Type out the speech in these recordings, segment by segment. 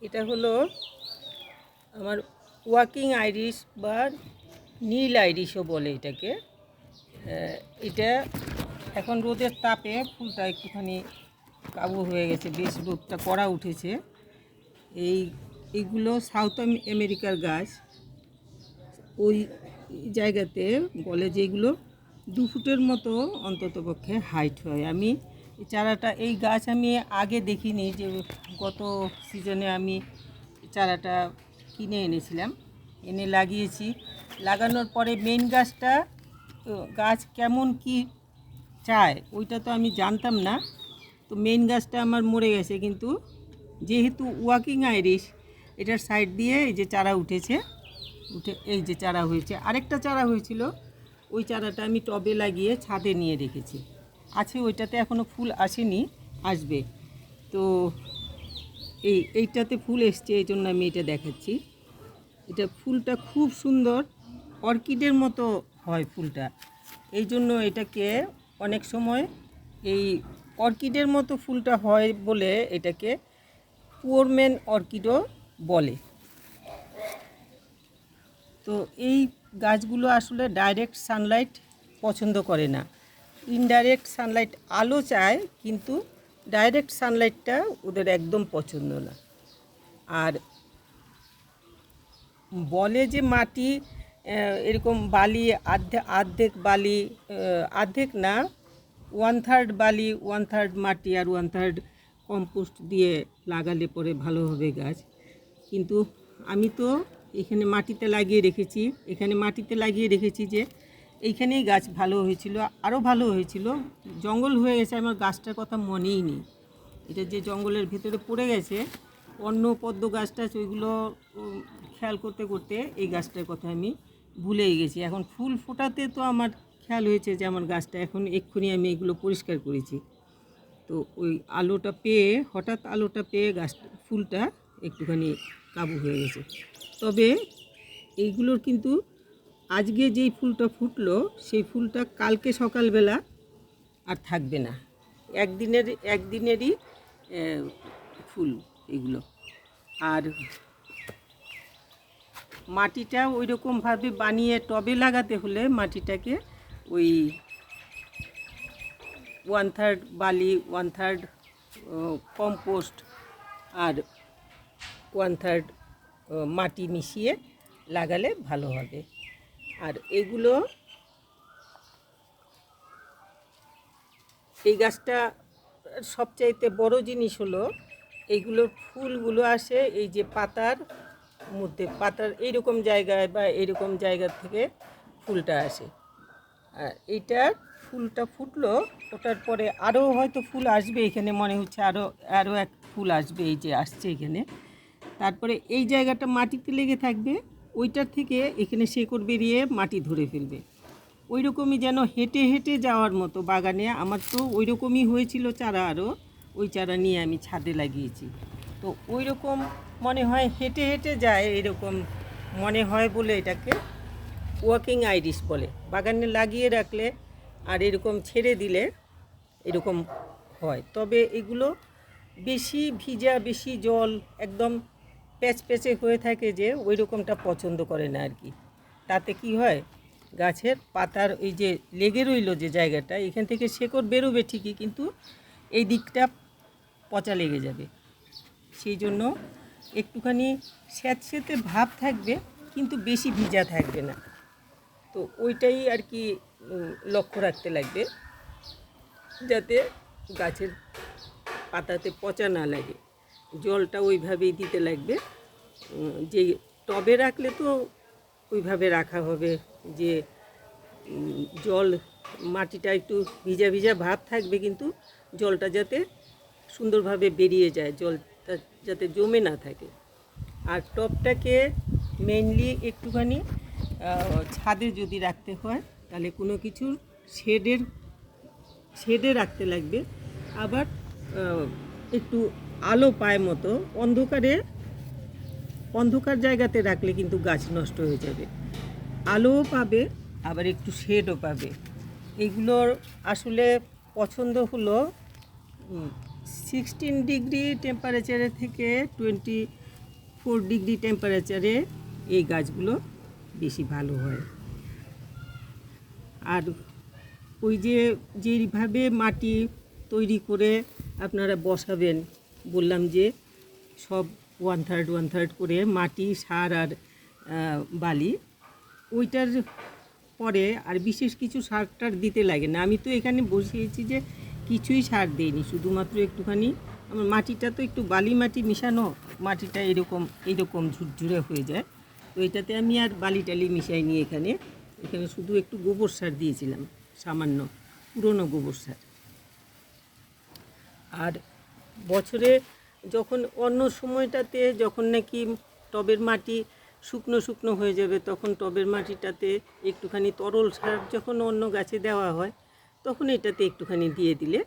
এটা হলো আমার ওয়াকিং আইরিশ বা নীল আইরিশও বলে এটাকে। এটা এখন রোদের তাপে ফুলটা একটুখানি কাবু হয়ে গেছে, বেশ রোদটা কড়া উঠেছে। এই এইগুলো সাউথ আম- আমেরিকার গাছ। ওই জায়গাতে বলে যে এগুলো দু ফুটের মতো অন্ততপক্ষে হাইট হয়। আমি এই চারাটা, এই গাছ আমি আগে দেখিনি যে গত সিজনে আমি চারাটা কিনে এনেছিলাম। এনে লাগিয়েছি। লাগানোর পরে মেন গাছটা গাছ কেমন কি চায়, ওইটা তো আমি জানতাম না। তো মেন গাছটা আমার মরে গেছে, কিন্তু যেহেতু ওয়াকিং আইরিশ এটার সাইড দিয়ে এই যে চারা উঠেছে, উঠে এই যে চারা হয়েছে। আরেকটা চারা হয়েছিল, ওই চারাটা আমি টবে লাগিয়ে ছাদে নিয়ে রেখেছি। আছে, ওইটাতে এখনও ফুল আসেনি, আসবে। তো এই, এইটাতে ফুল এসছে, এই জন্য আমি এটা দেখাচ্ছি। এটা ফুলটা খুব সুন্দর, অর্কিডের মতো হয় ফুলটা। এই জন্য এটাকে অনেক সময় এই অর্কিডের মতো ফুলটা হয় বলে এটাকে পুয়ারম্যান অর্কিডও বলে। তো এই গাছগুলো আসলে ডাইরেক্ট সানলাইট পছন্দ করে না। ইনডাইরেক্ট সানলাইট আলো চায়, কিন্তু ডাইরেক্ট সানলাইটটা ওদের একদম পছন্দ না। আর বলে যে মাটি এরকম বালি, আর্ধে, আর্ধেক বালি আর্ধেক না ওয়ান থার্ড বালি ওয়ান থার্ড মাটি আর ওয়ান থার্ড কম্পোস্ট দিয়ে লাগালে পরে ভালো হবে গাছ। কিন্তু আমি তো এখানে মাটিতে লাগিয়ে রেখেছি, এখানে মাটিতে লাগিয়ে রেখেছি যে এইখানেই গাছ ভালো হয়েছিল আরও ভালো হয়েছিল। জঙ্গল হয়ে গেছে, আমার গাছটার কথা মনেই নেই। এটা যে জঙ্গলের ভেতরে পড়ে গেছে, অন্য পদ্ম গাছ টাছ, ওইগুলো খেয়াল করতে করতে এই গাছটার কথা আমি ভুলেই গেছি। এখন ফুল ফোটাতে তো আমার খেয়াল হয়েছে যে আমার গাছটা, এখন এক্ষুনি আমি এগুলো পরিষ্কার করেছি। তো ওই আলোটা পেয়ে, হঠাৎ আলোটা পেয়ে গাছ, ফুলটা একটুখানি কাবু হয়ে গেছে। তবে এইগুলোর কিন্তু আজকে যেই ফুলটা ফুটলো, সেই ফুলটা কালকে সকালবেলা আর থাকবে না। একদিনের, একদিনেরই ফুল এগুলো। আর মাটিটা ওই রকমভাবে বানিয়ে টবে লাগাতে হলে মাটিটাকে ওই ওয়ান থার্ড বালি ওয়ান থার্ড কম্পোস্ট আর ওয়ান থার্ড মাটি মিশিয়ে লাগালে ভালো হবে। আর এগুলো এই গাছটা সবচাইতে বড় জিনিস হলো এইগুলো ফুলগুলো আসে এই যে পাতার মধ্যে, পাতার এইরকম জায়গায় বা এইরকম জায়গা থেকে ফুলটা আসে। আর এইটার ফুলটা ফুটলো, ওটার পরে আরও হয়তো ফুল আসবে এখানে, মনে হচ্ছে আরও আরও এক ফুল আসবে, এই যে আসছে এখানে। তারপরে এই জায়গাটা মাটিতে লেগে থাকবে ওইটার থেকে এখানে শেকড় বেরিয়ে মাটি ধরে ফেলবে। ওই রকমই যেন হেঁটে হেঁটে যাওয়ার মতো বাগানে আমার তো ওই রকমই হয়েছিল চারা আরও, ওই চারা নিয়ে আমি ছাদে লাগিয়েছি। তো ওই রকম মনে হয় হেঁটে হেঁটে যায় এরকম মনে হয় বলে এটাকে ওয়াকিং আইরিশ বলে। বাগানে লাগিয়ে রাখলে আর এরকম ছেড়ে দিলে এরকম হয়। তবে এগুলো বেশি ভিজা, বেশি জল, একদম প্যাচ প্যাচে হয়ে থাকে যে ওই রকমটা পছন্দ করে না আর কি। তাতে কি হয়, গাছের পাতার ওই যে লেগে রইল যে জায়গাটা, এখান থেকে শেকড় বেরোবে ঠিকই, কিন্তু এই দিকটা পচা লেগে যাবে। সেই জন্য একটুখানি স্যাঁতস্যাঁতে ভাব থাকবে, কিন্তু বেশি ভিজা থাকবে না। তো ওইটাই আর কি লক্ষ্য রাখতে লাগবে, যাতে গাছের পাতাতে পচা না লাগে। জলটা ওইভাবেই দিতে লাগবে। যে টবে রাখলে তো ওইভাবে রাখা হবে যে জল মাটিটা একটু ভিজা ভিজা ভাব থাকবে কিন্তু জলটা যাতে সুন্দরভাবে বেরিয়ে যায়, জলটা যাতে জমে না থাকে। আর টবটাকে মেইনলি একটুখানি ছাদে যদি রাখতে হয়, তাহলে কোনো কিছুর শেডের, শেডে রাখতে লাগবে। আবার একটু আলো পায় মতো অন্ধকারে, অন্ধকার জায়গাতে রাখলে কিন্তু গাছ নষ্ট হয়ে যাবে। আলোও পাবে, আবার একটু শেডও পাবে। এগুলোর আসলে পছন্দ হলো সিক্সটিন ডিগ্রি টেম্পারেচারের থেকে টোয়েন্টি ফোর ডিগ্রি টেম্পারেচারে এই গাছগুলো বেশি ভালো হয়। আর ওই যে যেইভাবে মাটি তৈরি করে আপনারা বসাবেন বললাম যে সব ওয়ান থার্ড ওয়ান থার্ড করে মাটি, সার আর বালি, ওইটার পরে আর বিশেষ কিছু সার টার দিতে লাগে না। আমি তো এখানে বসিয়েছি যে কিছুই সার দিইনি, শুধুমাত্র একটুখানি আমার মাটিটা তো একটু বালি মাটি মিশানো, মাটিটা এরকম এরকম ঝুরঝুরে হয়ে যায়। তো এটাতে আমি আর বালি টালি মিশাইনি এখানে। এখানে শুধু একটু গোবর সার দিয়েছিলাম, সামান্য পুরনো গোবর সার। আর বছরে যখন অন্য সময়টাতে যখন নাকি টবের মাটি শুকনো শুকনো হয়ে যাবে, তখন টবের মাটিটাতে একটুখানি তরল সার যখন অন্য গাছে দেওয়া হয়, তখন এটাতে একটুখানি দিয়ে দিলে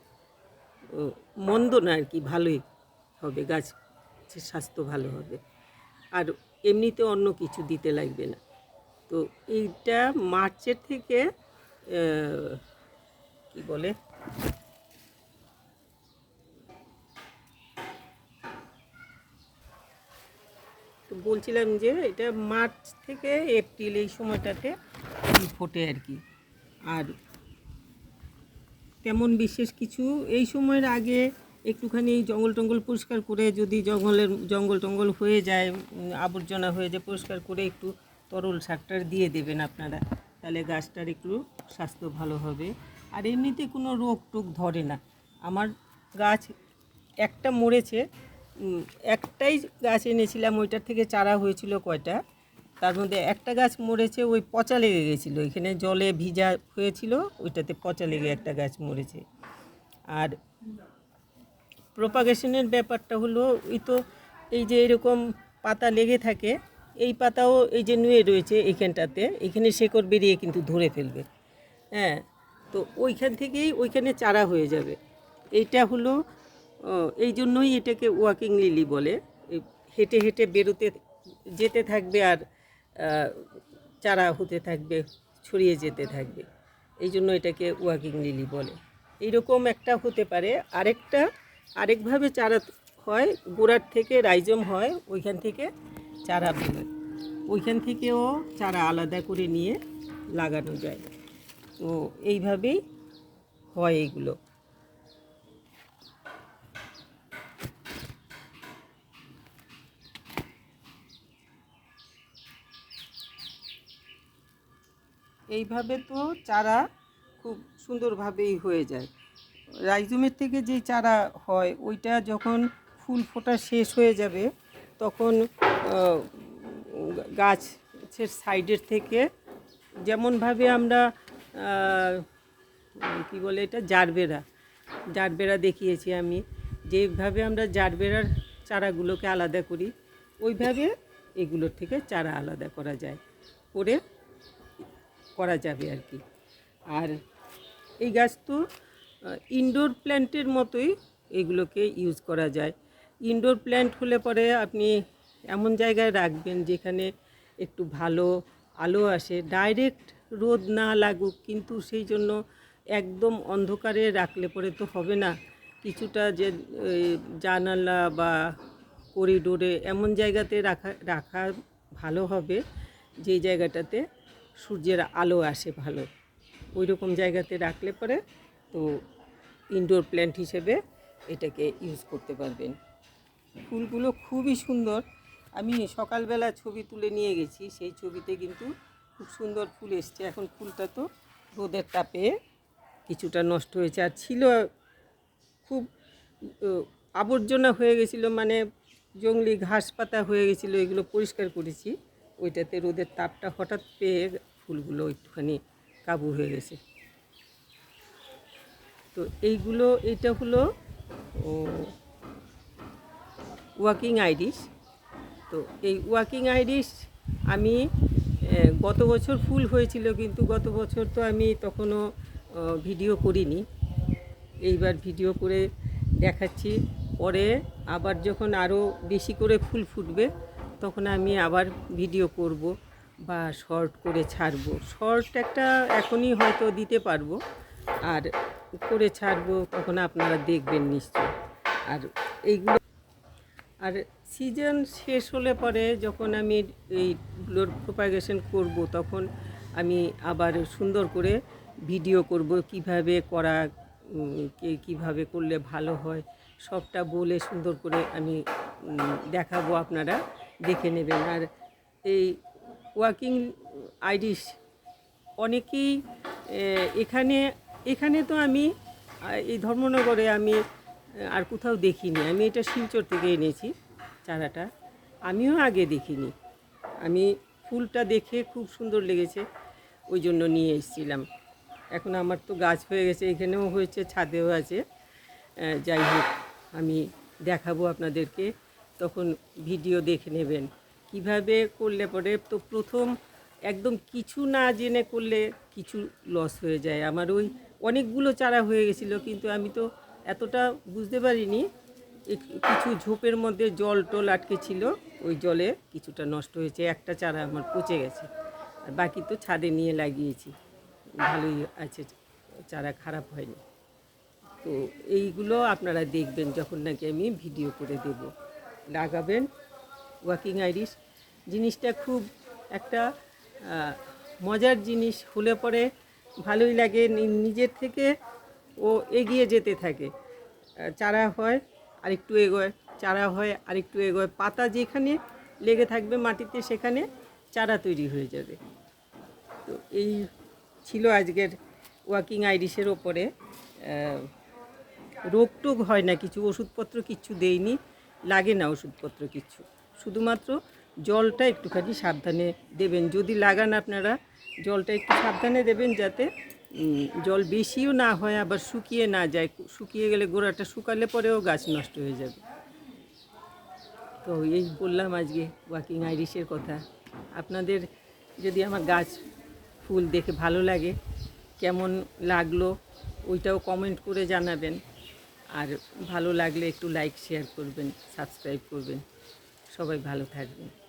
মন্দ না আর কি, ভালোই হবে গাছ স্বাস্থ্য ভালো হবে। আর এমনিতে অন্য কিছু দিতে লাগবে না। তো এইটা মার্চের থেকে কি বলে বলছিলাম যে এটা মার্চ থেকে এপ্রিল এই সময়টাতে ফোটে আর কি। আর তেমন বিশেষ কিছু এই সময়ের আগে একটুখানি জঙ্গল টঙ্গল পরিষ্কার করে যদি জঙ্গলের, জঙ্গল টঙ্গল হয়ে যায়, আবর্জনা হয়ে যায়, পরিষ্কার করে একটু তরল সারটার দিয়ে দেবেন আপনারা। তাহলে গাছটার একটু স্বাস্থ্য ভালো হবে। আর এমনিতে কোনো রোগ টোগ ধরে না। আমার গাছ একটা মরেছে একটাই গাছ এনেছিলাম, ওইটার থেকে চারা হয়েছিল কয়টা? তার মধ্যে একটা গাছ মরেছে, ওই পচা লেগে গেছিল। এখানে জলে ভিজা হয়েছিল, ওইটাতে পচা লেগে একটা গাছ মরেছে। আর প্রপাগেশনের ব্যাপারটা হলো, ওই তো এই যে এরকম পাতা লেগে থাকে, এই পাতাও এই যে নুয়ে রয়েছে এখানটাতে, এখানে শেকড় বেরিয়ে কিন্তু ধরে ফেলবে। হ্যাঁ তো ওইখান থেকেই ওইখানে চারা হয়ে যাবে। এইটা হলো এই জন্যই এটাকে ওয়াকিং লিলি বলে। হেঁটে হেঁটে বেরোতে যেতে থাকবে আর চারা হতে থাকবে, ছড়িয়ে যেতে থাকবে। এই জন্য এটাকে ওয়াকিং লিলি বলে। এইরকম একটা হতে পারে। আরেকটা, আরেকভাবে চারা হয়, গোড়ার থেকে রাইজম হয়, ওইখান থেকে চারা বেরোয় ওইখান থেকেও চারা আলাদা করে নিয়ে লাগানো যায়। তো এইভাবেই হয় এইগুলো এইভাবে তো চারা খুব সুন্দরভাবেই হয়ে যায়। রাইজুমের থেকে যে চারা হয়, ওইটা যখন ফুল ফোটা শেষ হয়ে যাবে, তখন গাছের সাইডের থেকে যেমনভাবে আমরা কি বলে এটা, জারবেরা জারবেরা দেখিয়েছি আমি, যেভাবে আমরা জারবেরার চারাগুলোকে আলাদা করি, ওইভাবে এগুলোর থেকে চারা আলাদা করা যায়। করা যাবে আর কি। আর এই গাছ তো ইনডোর প্ল্যান্টের মতোই এগুলোকে ইউজ করা যায়। ইনডোর প্ল্যান্ট হলে পরে আপনি এমন জায়গায় রাখবেন যেখানে একটু ভালো আলো আসে। ডাইরেক্ট রোদ না লাগুক, কিন্তু সেই জন্য একদম অন্ধকারে রাখলে পরে তো হবে না। কিছুটা যে জানালা বা করিডোরে এমন জায়গাতে রাখা রাখা ভালো হবে যেই জায়গাটাতে সূর্যের আলো আসে ভালো। ওই রকম জায়গাতে রাখলে পরে তো ইনডোর প্ল্যান্ট হিসেবে এটাকে ইউজ করতে পারবেন। ফুলগুলো খুবই সুন্দর। আমি সকালবেলা ছবি তুলে নিয়ে গেছি, সেই ছবিতে কিন্তু খুব সুন্দর ফুল এসছে। এখন ফুলটা তো রোদের তাপে কিছুটা নষ্ট হয়েছে। আর ছিল খুব আবর্জনা হয়ে গেছিল মানে জঙ্গলি ঘাস পাতা হয়ে গেছিল, এগুলো পরিষ্কার করেছি। ওইটাতে রোদের তাপটা হঠাৎ পেয়ে ফুলগুলো একটুখানি কাবু হয়ে গেছে। তো এইগুলো এটা হলো ওয়াকিং আইরিশ তো এই ওয়াকিং আইরিশ আমি গত বছর ফুল হয়েছিল, কিন্তু গত বছর তো আমি তখনও ভিডিও করিনি। এইবার ভিডিও করে দেখাচ্ছি। পরে আবার যখন আরও বেশি করে ফুল ফুটবে, তখন আমি আবার ভিডিও করব। বা শর্ট করে ছাড়বো। শর্ট একটা এখনই হয়তো দিতে পারব। আর করে ছাড়বো তখন আপনারা দেখবেন নিশ্চয় আর এইগুলো আর সিজন শেষ হলে পরে যখন আমি এইগুলোর প্রোপাগেশন করব, তখন আমি আবার সুন্দর করে ভিডিও করব কীভাবে করা কে কীভাবে করলে ভালো হয়, সবটা বলে সুন্দর করে আমি দেখাবো আপনারা, দেখে নেবেন। আর এই ওয়াকিং আইরিশ অনেকেই এখানে এখানে তো আমি, এই ধর্মনগরে আমি, আর কোথাও দেখিনি। আমি এটা শিলচর থেকে এনেছি চারাটা। আমিও আগে দেখিনি। আমি ফুলটা দেখে খুব সুন্দর লেগেছে, ওই জন্য নিয়ে এসেছিলাম। এখন আমার তো গাছ হয়ে গেছে, এখানেও হয়েছে, ছাদেও আছে। যাই হোক, আমি দেখাবো আপনাদেরকে, তখন ভিডিও দেখে নেবেন। কীভাবে করলে পরে তো প্রথম একদম কিছু না জেনে করলে কিছু লস হয়ে যায়। আমার ওই অনেকগুলো চারা হয়ে গেছিল, কিন্তু আমি তো এতটা বুঝতে পারিনি। কিছু ঝোপের মধ্যে জল টল আটকে ছিল ওই জলে কিছুটা নষ্ট হয়েছে, একটা চারা আমার পচে গেছে। আর বাকি তো ছাদে নিয়ে লাগিয়েছি, ভালোই আছে, চারা খারাপ হয়নি। তো এইগুলো আপনারা দেখবেন যখন নাকি আমি ভিডিও করে দেব। লাগাবেন ওয়াকিং আইরিশ জিনিসটা খুব একটা মজার জিনিস হলে পরে ভালোই লাগে নিজের থেকে ও এগিয়ে যেতে থাকে। চারা হয়, আরেকটু এগোয়, চারা হয়, আরেকটু এগোয়, পাতা যেখানে লেগে থাকবে মাটিতে, সেখানে চারা তৈরি হয়ে যাবে। তো এই ছিল আজকের ওয়াকিং আইরিশের ওপরে। রোগ টোগ হয় না কিছু, ওষুধপত্র কিচ্ছু দেইনি, লাগে না ওষুধপত্র কিচ্ছু। শুধুমাত্র জলটা একটুখানি সাবধানে দেবেন। যদি লাগান আপনারা, জলটা একটু সাবধানে দেবেন যাতে জল বেশিও না হয়, আবার শুকিয়ে না যায়। শুকিয়ে গেলে গোড়াটা শুকালে পরেও গাছ নষ্ট হয়ে যাবে। তো এই বললাম আজকে ওয়াকিং আইরিশের কথা। আপনাদের যদি আমার গাছ ফুল দেখে ভালো লাগে, কেমন লাগল ওইটাও কমেন্ট করে জানাবেন। আর ভালো লাগলে একটু লাইক শেয়ার করবেন সাবস্ক্রাইব করবেন। সবাই ভালো থাকবেন।